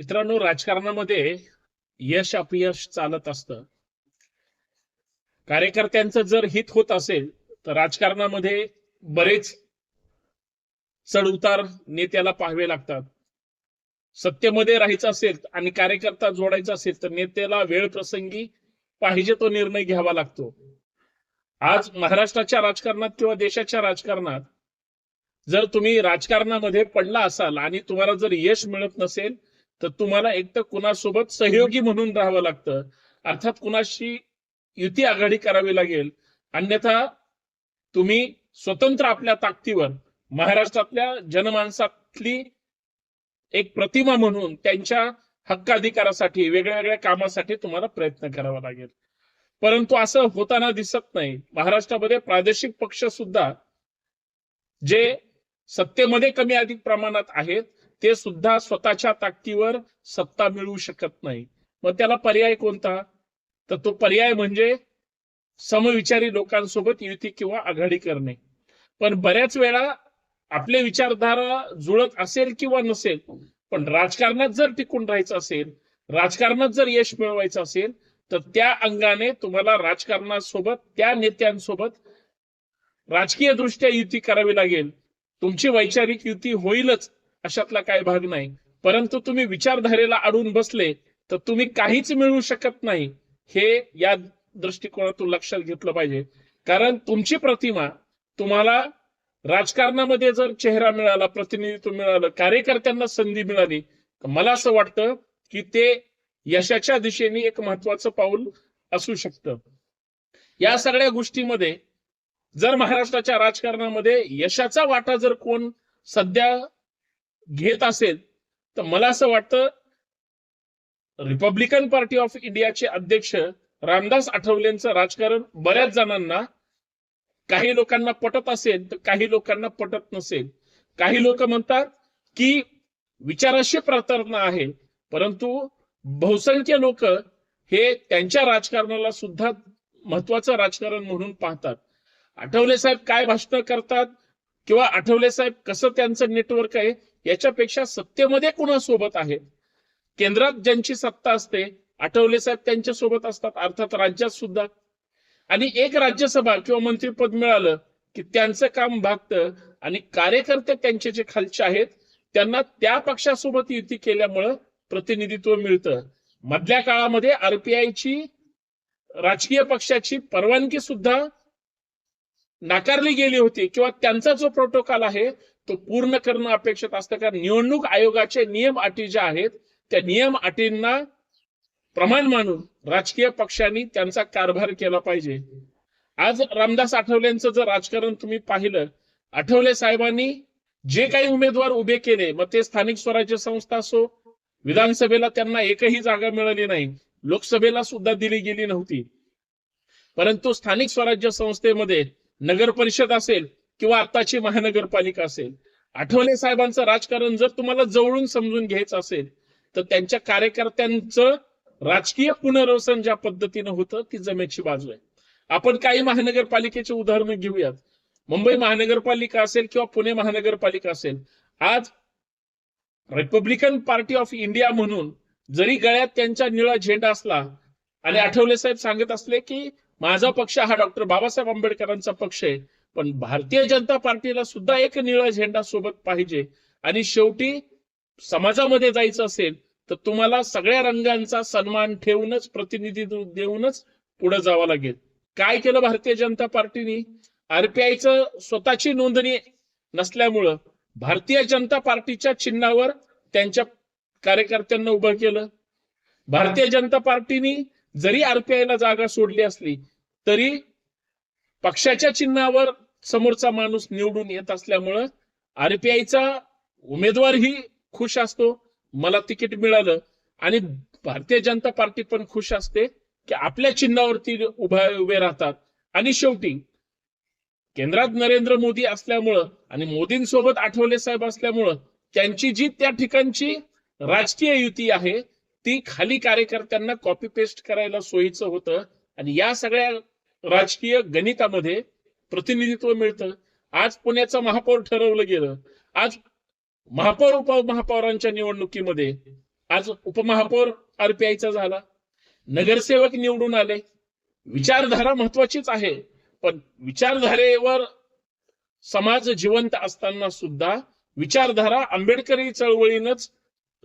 मित्रांनो राजकारणामध्ये यश अपयश चालत असतं. कार्यकर्त्यांचं जर हित होत असेल तर राजकारणामध्ये बरेच चढउतार नेत्याला पाहावे लागतात. सत्तेमध्ये राहायचं असेल आणि कार्यकर्ता जोडायचा असेल तर नेत्याला वेळ प्रसंगी पाहिजे तो निर्णय घ्यावा लागतो. आज महाराष्ट्राच्या राजकारणात किंवा देशाच्या राजकारणात जर तुम्ही राजकारणामध्ये पडला असाल आणि तुम्हाला जर यश मिळत नसेल तर तुम्हाला एक तर कुणासोबत सहयोगी म्हणून राहावं लागतं. अर्थात कुणाशी युती आघाडी करावी लागेल. अन्यथा तुम्ही स्वतंत्र आपल्या ताकदीवर महाराष्ट्रातल्या जनमानसातली एक प्रतिमा म्हणून त्यांच्या हक्क अधिकारासाठी वेगळ्या वेगळ्या कामासाठी तुम्हाला प्रयत्न करावा लागेल. परंतु असं होताना दिसत नाही. महाराष्ट्रामध्ये प्रादेशिक पक्ष सुद्धा जे सत्तेमध्ये कमी अधिक प्रमाणात आहेत ते सुद्धा स्वतःच्या ताकदीवर सत्ता मिळवू शकत नाही. मग त्याला पर्याय कोणता? तर तो पर्याय म्हणजे समविचारी लोकांसोबत युती किंवा आघाडी करणे. पण बऱ्याच वेळा आपले विचारधारा जुळत असेल किंवा नसेल पण राजकारणात जर टिकून राहायचं असेल राजकारणात जर यश मिळवायचं असेल तर त्या अंगाने तुम्हाला राजकारणासोबत त्या नेत्यांसोबत राजकीय दृष्ट्या युती करावी लागेल. तुमची वैचारिक युती होईलच. अशातला काही भाग नाही. परंतु तुम्ही विचारधारेला अडून बसले तर तुम्ही काहीच मिळवू शकत नाही. हे या दृष्टिकोनातून लक्षात घेतलं पाहिजे. कारण तुमची प्रतिमा तुम्हाला राजकारणामध्ये जर चेहरा मिळाला प्रतिनिधित्व मिळालं कार्यकर्त्यांना संधी मिळाली तर मला असं वाटतं की ते यशाच्या दिशेने एक महत्वाचं पाऊल असू शकतं. या सगळ्या गोष्टीमध्ये जर महाराष्ट्राच्या राजकारणामध्ये यशाचा वाटा जर कोण सध्या घेत असेल तर मला असं वाटतं रिपब्लिकन पार्टी ऑफ इंडियाचे अध्यक्ष रामदास आठवलेंचं राजकारण बऱ्याच जणांना काही लोकांना पटत असेल तर काही लोकांना पटत नसेल. काही लोक म्हणतात की विचाराशी प्रतारणा आहे परंतु बहुसंख्य लोक हे त्यांच्या राजकारणाला सुद्धा महत्वाचं राजकारण म्हणून पाहतात. आठवले साहेब काय भाषण करतात किंवा आठवले साहेब कसं त्यांचं नेटवर्क आहे याच्यापेक्षा सत्तेमध्ये कुणा सोबत आहे? केंद्रात ज्यांची सत्ता असते आठवले साहेब त्यांच्यासोबत असतात अर्थात राज्यात सुद्धा. आणि एक राज्यसभा किंवा मंत्रीपद मिळालं की त्यांचं काम भागतं आणि कार्यकर्ते त्यांचे जे खालचे आहेत त्यांना त्या पक्षासोबत युती केल्यामुळं प्रतिनिधित्व मिळतं. मधल्या काळामध्ये आरपीआयची राजकीय पक्षाची परवानगी सुद्धा नाकारली गेली होती किंवा त्यांचा जो प्रोटोकॉल आहे तो पूर्ण करणं अपेक्षित असतं. कारण निवडणूक आयोगाचे नियम अटी ज्या आहेत त्या नियम अटींना प्रमाण मानून राजकीय पक्षांनी त्यांचा कारभार केला पाहिजे. आज रामदास आठवलेंचं जर राजकारण तुम्ही पाहिलं आठवले साहेबांनी जे काही उमेदवार उभे केले मग ते स्थानिक स्वराज्य संस्था असो विधानसभेला त्यांना एकही जागा मिळाली नाही. लोकसभेला सुद्धा दिली गेली नव्हती. परंतु स्थानिक स्वराज्य संस्थेमध्ये नगर परिषद असेल किंवा आत्ताची महानगरपालिका असेल आठवले साहेबांचं राजकारण जर तुम्हाला जवळून समजून घ्यायचं असेल तर त्यांच्या कार्यकर्त्यांचं राजकीय पुनर्वसन ज्या पद्धतीनं होतं ती जमेची बाजू आहे. आपण काही महानगरपालिकेची उदाहरणं घेऊयात. मुंबई महानगरपालिका असेल किंवा पुणे महानगरपालिका असेल आज रिपब्लिकन पार्टी ऑफ इंडिया म्हणून जरी गळ्यात त्यांचा निळा झेंडा असला आणि आठवले साहेब सांगत असले की माझा पक्ष हा डॉक्टर बाबासाहेब आंबेडकरांचा पक्ष आहे पण भारतीय जनता पार्टीला सुद्धा एक निळा झेंडा सोबत पाहिजे. आणि शेवटी समाजामध्ये जायचं असेल तर तुम्हाला सगळ्या रंगांचा सन्मान ठेवूनच प्रतिनिधित्व देऊनच पुढे जावं लागेल. काय केलं भारतीय जनता पार्टीने? आरपीआयचं स्वतःची नोंदणी नसल्यामुळं भारतीय जनता पार्टीच्या चिन्हावर त्यांच्या कार्यकर्त्यांना उभं केलं. भारतीय जनता पार्टीने जरी आरपीआयला जागा सोडली असली तरी पक्षाच्या चिन्हावर समोरचा माणूस निवडून येत असल्यामुळं आरपीआयचा उमेदवारही खुश असतो मला तिकीट मिळालं. आणि भारतीय जनता पार्टी पण खुश असते की आपल्या चिन्हावरती उभा उभे राहतात. आणि शेवटी केंद्रात नरेंद्र मोदी असल्यामुळं आणि मोदींसोबत आठवले साहेब असल्यामुळं त्यांची जी त्या ठिकाणची राजकीय युती आहे ती खाली कार्यकर्त्यांना कॉपी पेस्ट करायला सोयीचं होतं. आणि या सगळ्या राजकीय गणितामध्ये प्रतिनिधित्व मिळतं. आज पुण्याचा महापौर ठरवलं गेलं. आज महापौर उपमहापौरांच्या निवडणुकीमध्ये आज उपमहापौर आरपीआयचा झाला. नगरसेवक निवडून आले. विचारधारा महत्वाचीच आहे. पण विचारधारेवर समाज जिवंत असताना सुद्धा विचारधारा आंबेडकरी चळवळीनच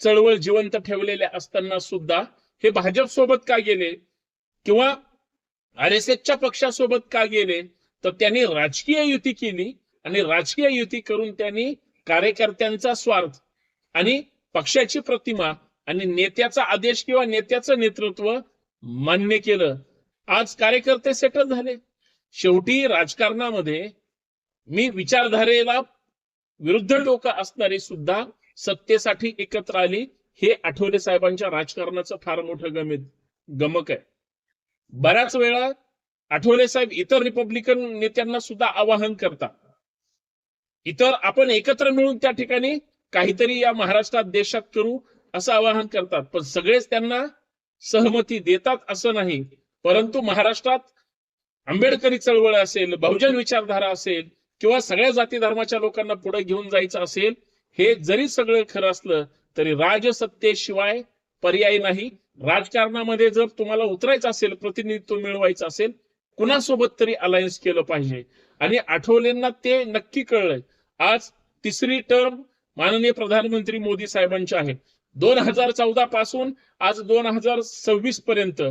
चळवळ जिवंत ठेवलेल्या असताना सुद्धा हे भाजप सोबत का गेले? किंवा आर एस एसच्या पक्षासोबत का गेले? तर त्यांनी राजकीय युती केली आणि राजकीय युती करून त्यांनी कार्यकर्त्यांचा स्वार्थ आणि पक्षाची प्रतिमा आणि नेत्याचा आदेश किंवा नेत्याचं नेतृत्व मान्य केलं. आज कार्यकर्ते सेटल झाले. शेवटी राजकारणामध्ये मी विचारधारेला विरुद्ध लोक असणारी सुद्धा सत्तेसाठी एकत्र आली हे आठवले साहेबांच्या राजकारणाचं फार मोठं गमित गमक आहे. बऱ्याच वेळा आठवले साहेब इतर रिपब्लिकन नेत्यांना सुद्धा आवाहन करतात. इतर आपण एकत्र मिळून त्या ठिकाणी काहीतरी या महाराष्ट्रात देशात करू असं आवाहन करतात. पण सगळेच त्यांना सहमती देतात असं नाही. परंतु महाराष्ट्रात आंबेडकरी चळवळ असेल बहुजन विचारधारा असेल किंवा सगळ्या जाती धर्माच्या लोकांना पुढे घेऊन जायचं असेल हे जरी सगळं खरं असलं तरी राजसत्तेशिवाय पर्याय नाही. राजकारणामध्ये जर तुम्हाला उतरायचं असेल प्रतिनिधित्व मिळवायचं असेल कुणासोबत तरी अलायन्स केलं पाहिजे. आणि आठवलेंना ते नक्की कळलंय. आज तिसरी टर्म माननीय प्रधानमंत्री मोदी साहेबांची आहे. दोन हजार चौदा पासून आज दोन हजार सव्वीस पर्यंत.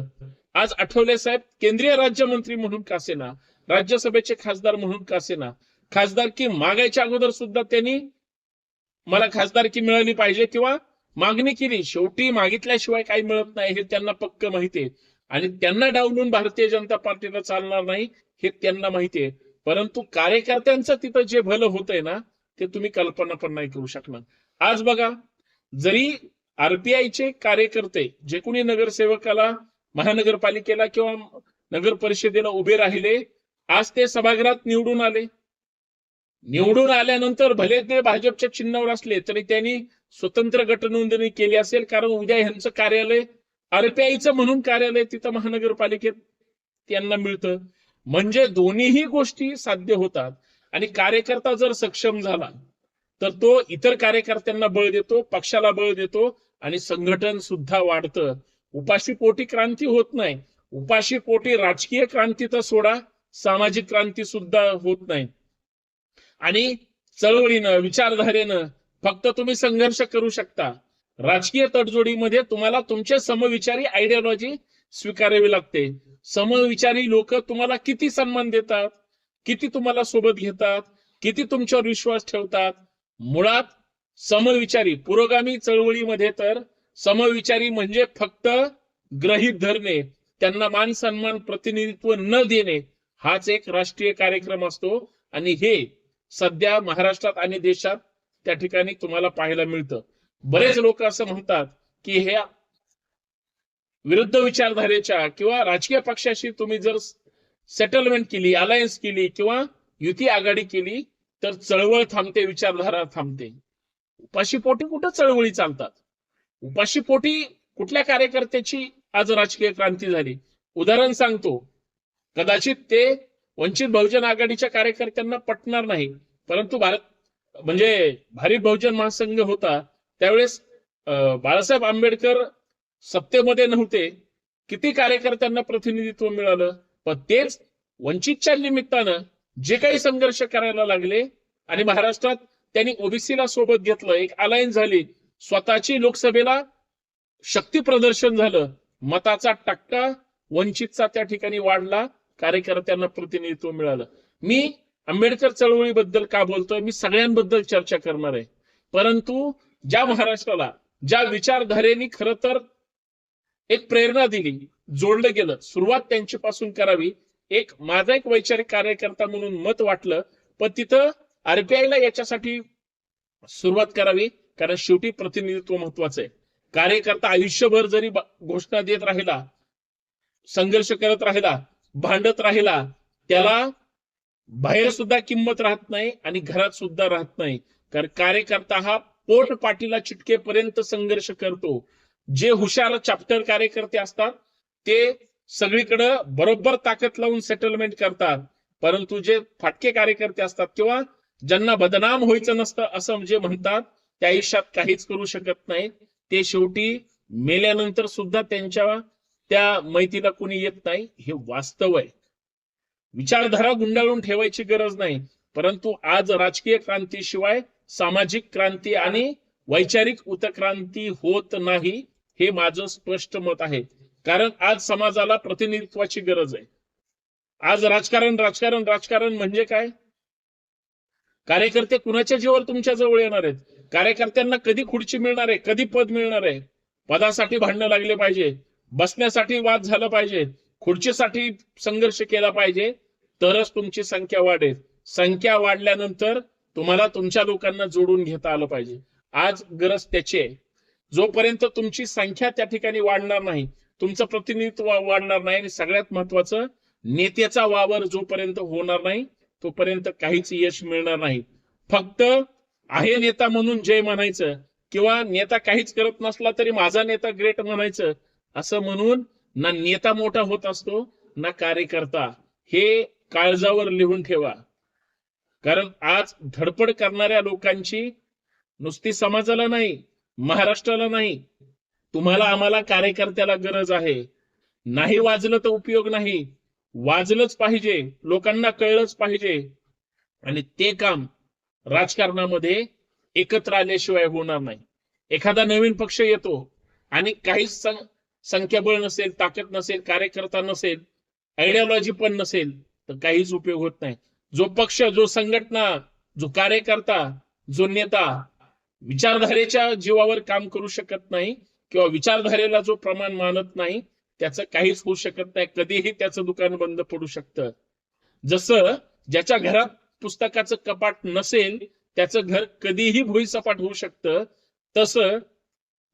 आज आठवले साहेब केंद्रीय राज्यमंत्री म्हणून कासेना राज्यसभेचे खासदार म्हणून कासेना. खासदारकी मागायच्या अगोदर सुद्धा त्यांनी मला खासदारकी मिळाली पाहिजे किंवा मागणी केली. शेवटी मागितल्याशिवाय काही मिळत नाही हे त्यांना पक्क माहिती आहे. आणि त्यांना डावलून भारतीय जनता पार्टीला चालणार नाही हे त्यांना माहिती आहे. परंतु कार्यकर्त्यांचं तिथं जे भलं होतंय ना ते तुम्ही कल्पना पण नाही करू शकणार. आज बघा जरी आरपीआयचे कार्यकर्ते जे कोणी नगरसेवकाला महानगरपालिकेला किंवा नगर परिषदेला उभे राहिले आज ते सभागृहात निवडून आले. निवडून आल्यानंतर भले ते भाजपच्या चिन्हावर असले तरी त्यांनी स्वतंत्र गटनोंदणी केली असेल कारण उद्या यांचं कार्यालय आरपीआयचं म्हणून कार्यालय तिथं महानगरपालिकेत त्यांना मिळतं. म्हणजे दोन्हीही गोष्टी साध्य होतात. आणि कार्यकर्ता जर सक्षम झाला तर तो इतर कार्यकर्त्यांना बळ देतो पक्षाला बळ देतो आणि संघटन सुद्धा वाढतं. उपाशी पोटी क्रांती होत नाही. उपाशी पोटी राजकीय क्रांती तर सोडा सामाजिक क्रांती सुद्धा होत नाही. आणि चळवळीनं विचारधारेनं फक्त तुम्ही संघर्ष करू शकता. राजकीय तडजोडीमध्ये तुम्हाला तुमचे समविचारी आयडियोलॉजी स्वीकारावी लागते. समविचारी लोक तुम्हाला किती सन्मान देतात किती तुम्हाला सोबत घेतात किती तुमच्यावर विश्वास ठेवतात? मुळात समविचारी पुरोगामी चळवळीमध्ये तर समविचारी म्हणजे फक्त ग्रहित धरणे त्यांना मान सन्मान प्रतिनिधित्व न देणे हाच एक राष्ट्रीय कार्यक्रम असतो. आणि हे सध्या महाराष्ट्रात आणि देशात त्या ठिकाणी तुम्हाला पाहायला मिळतं. बरेच लोक असं म्हणतात की हे विरुद्ध विचारधारेच्या किंवा राजकीय पक्षाशी तुम्ही जर सेटलमेंट केली अलायन्स केली किंवा युती आघाडी केली तर चळवळ थांबते विचारधारा थांबते. उपाशी पोटी कुठं चळवळी चालतात? उपाशी पोटी कुठल्या कार्यकर्त्याची आज राजकीय क्रांती झाली? उदाहरण सांगतो. कदाचित ते वंचित बहुजन आघाडीच्या कार्यकर्त्यांना पटणार नाही परंतु भारत म्हणजे भारी बहुजन महासंघ होता त्यावेळेस बाळासाहेब आंबेडकर सत्तेमध्ये नव्हते. किती कार्यकर्त्यांना प्रतिनिधित्व मिळालं? पण तेच वंचितच्या निमित्तानं जे काही संघर्ष करायला लागले आणि महाराष्ट्रात त्यांनी ओबीसीला सोबत घेतलं एक अलायन्स झाली. स्वतःची लोकसभेला शक्ती प्रदर्शन झालं. मताचा टक्का वंचितचा त्या ठिकाणी वाढला कार्यकर्त्यांना प्रतिनिधित्व मिळालं. मी आंबेडकर चळवळीबद्दल का बोलतोय? मी सगळ्यांबद्दल चर्चा करणार आहे. परंतु ज्या महाराष्ट्राला ज्या विचारधारेने खर तर एक प्रेरणा दिली जोडलं गेलं सुरुवात त्यांच्यापासून करावी एक माझा एक वैचारिक कार्यकर्ता म्हणून मत वाटलं पण तिथं आरबीआयला याच्यासाठी सुरुवात करावी कारण शेवटी प्रतिनिधित्व महत्वाचं आहे. कार्यकर्ता आयुष्यभर जरी घोषणा देत राहिला संघर्ष करत राहिला भांडत राहिला त्याला बाहेर सुद्धा किंमत राहत नाही आणि घरात सुद्धा राहत नाही. कारण कार्यकर्ता हा पोट पाटीला चिटकेपर्यंत संघर्ष करतो. जे हुशार चॅप्टर कार्यकर्ते असतात ते सगळीकडे बरोबर ताकद लावून सेटलमेंट करतात. परंतु जे फाटके कार्यकर्ते असतात किंवा ज्यांना बदनाम व्हायचं नसतं असं जे म्हणतात त्या आयुष्यात काहीच करू शकत नाही ते शेवटी मेल्यानंतर सुद्धा त्यांच्या त्या माहितीला कोणी येत नाही हे वास्तव आहे. विचारधारा गुंडाळून ठेवायची गरज नाही. परंतु आज राजकीय क्रांतीशिवाय सामाजिक क्रांती आणि वैचारिक उत्क्रांती होत नाही हे माझं स्पष्ट मत आहे. कारण आज समाजाला प्रतिनिधित्वाची गरज आहे. आज राजकारण राजकारण राजकारण म्हणजे काय? कार्यकर्ते कुणाच्या जीवावर तुमच्या जवळ येणार आहेत? कार्यकर्त्यांना कधी खुर्ची मिळणार आहे? कधी पद मिळणार आहे? पदासाठी भांडणं लागले पाहिजे. बसण्यासाठी वाद झाला पाहिजे. खुर्चीसाठी संघर्ष केला पाहिजे. तरच तुमची संख्या वाढेल. संख्या वाढल्यानंतर तुम्हाला तुमच्या लोकांना जोडून घेता आलं पाहिजे. आज गरज त्याची आहे. जोपर्यंत तुमची संख्या त्या ठिकाणी वाढणार नाही तुमचं प्रतिनिधित्व वाढणार नाही आणि सगळ्यात महत्वाचं नेत्याचा वावर जोपर्यंत होणार नाही तोपर्यंत काहीच यश मिळणार नाही. फक्त आहे नेता म्हणून जय म्हणायचं किंवा नेता काहीच करत नसला तरी माझा नेता ग्रेट म्हणायचं असं म्हणून ना नेता मोठा होत असतो ना कार्यकर्ता. हे काळजावर लिहून ठेवा. कारण आज धडपड करणाऱ्या लोकांची नुसती समाजाला नाही महाराष्ट्राला नाही. तुम्हाला आम्हाला कार्यकर्त्याला गरज आहे. नाही वाजलं तर उपयोग नाही. वाजलंच पाहिजे लोकांना कळलंच पाहिजे. आणि ते काम राजकारणामध्ये एकत्र आल्याशिवाय होणार नाही. एखादा नवीन पक्ष येतो आणि काहीच सं- संख्याबळ नसेल ताकद नसेल कार्यकर्ता नसेल आयडियोलॉजी पण नसेल तर काहीच उपयोग होत नाही. जो पक्ष जो संघटना जो कार्यकर्ता जो नेता विचारधारेच्या जीवावर काम करू शकत नाही किंवा विचारधारेला जो प्रमाण मानत नाही त्याचं काहीच होऊ शकत नाही. कधीही त्याचं दुकान बंद पडू शकतं. जसं ज्याच्या घरात पुस्तकाचं कपाट नसेल त्याचं घर कधीही भुईसपाट होऊ शकतं. तसं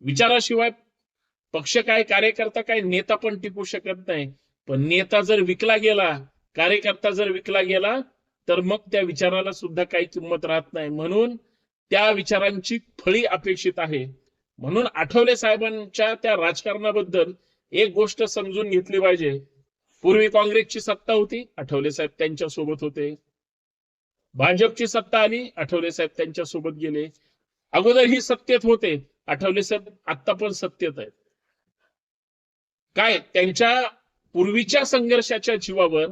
विचाराशिवाय पक्ष काय कार्यकर्ता काय नेता पण टिकू शकत नाही. पण नेता जर विकला गेला कार्यकर्ता जर विकला गेला तर मग त्या विचाराला सुद्धा काही किंमत राहत नाही. म्हणून त्या विचारांची फळी अपेक्षित आहे. म्हणून आठवले साहेबांच्या त्या राजकारणाबद्दल एक गोष्ट समजून घेतली पाहिजे. पूर्वी काँग्रेसची सत्ता होती आठवले साहेब त्यांच्यासोबत होते. भाजपची सत्ता आली आठवले साहेब त्यांच्यासोबत गेले. अगोदर ही सत्तेत होते आठवले साहेब आता पण सत्तेत आहेत. काय त्यांच्या पूर्वीच्या संघर्षाच्या जीवावर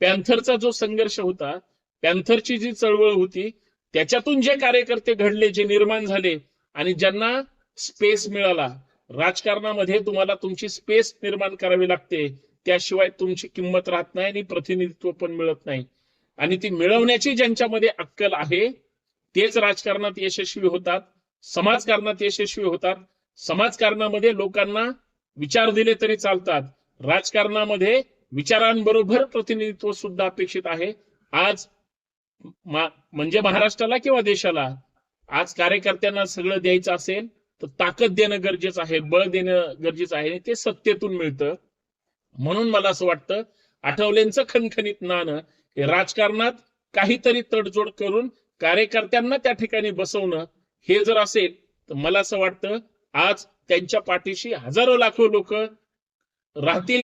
पॅन्थरचा जो संघर्ष होता पॅन्थरची जी चळवळ होती त्याच्यातून जे कार्यकर्ते घडले जे निर्माण झाले आणि ज्यांना स्पेस मिळाला राजकारणामध्ये तुम्हाला तुमची स्पेस निर्माण करावी लागते त्याशिवाय तुमची किंमत राहत नाही आणि प्रतिनिधित्व पण मिळत नाही. आणि ती मिळवण्याची ज्यांच्यामध्ये अक्कल आहे तेच राजकारणात यशस्वी होतात समाजकारणात यशस्वी होतात समाजकारणामध्ये लोकांना विचार दिले तरी चालतात राजकारणामध्ये विचारांबरोबर प्रतिनिधित्व सुद्धा अपेक्षित आहे. आज म्हणजे महाराष्ट्राला किंवा देशाला? आज कार्यकर्त्यांना सगळं द्यायचं असेल तर ताकद देणं गरजेचं आहे बळ देणं गरजेचं आहे ते सत्तेतून मिळतं. म्हणून मला असं वाटतं आठवलेंचं खणखणीत नाणं हे राजकारणात काहीतरी तडजोड करून कार्यकर्त्यांना त्या ठिकाणी बसवणं हे जर असेल तर मला असं वाटतं आज त्यांच्या पाठीशी हजारो लाखो लोक राहतील.